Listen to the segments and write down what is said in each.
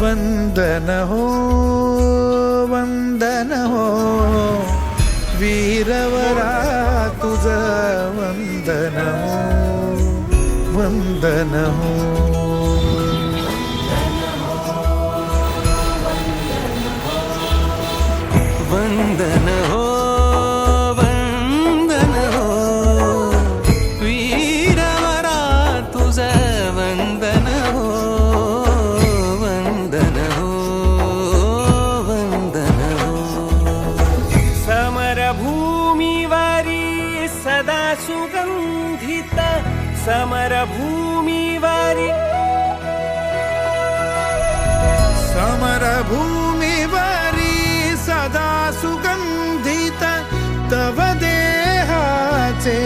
वन्दन हो वन्दन हो वीरवरा तुझ वन्दन हो समरभूमिवारी सदा सुगन्धित समरभूमिवारी। समरभूमिवरी सदा सुगन्धित तव देहाचे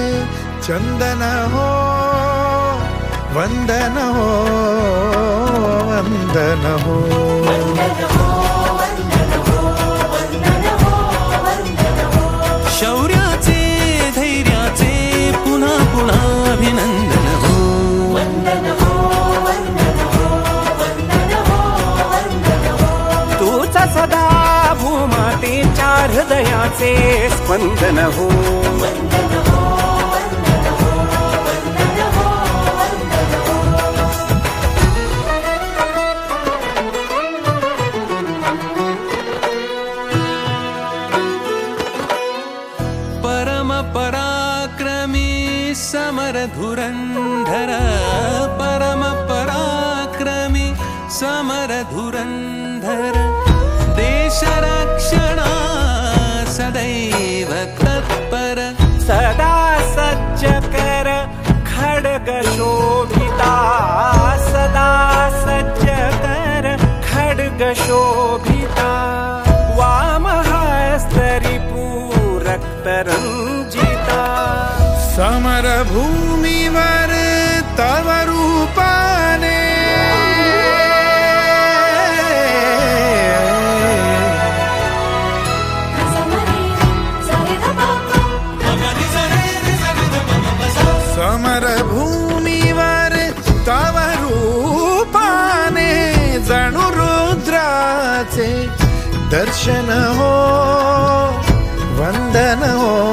चन्दन हो वन्दन हो वन्दन हो हृदयाचे स्पंदन हो। परम पराक्रमी समर धुरंधर गशोभिता वामहस्तरिपूरक्तरञ्जिता समरभूमिवर तव रूपा दर्शन हो वंदन हो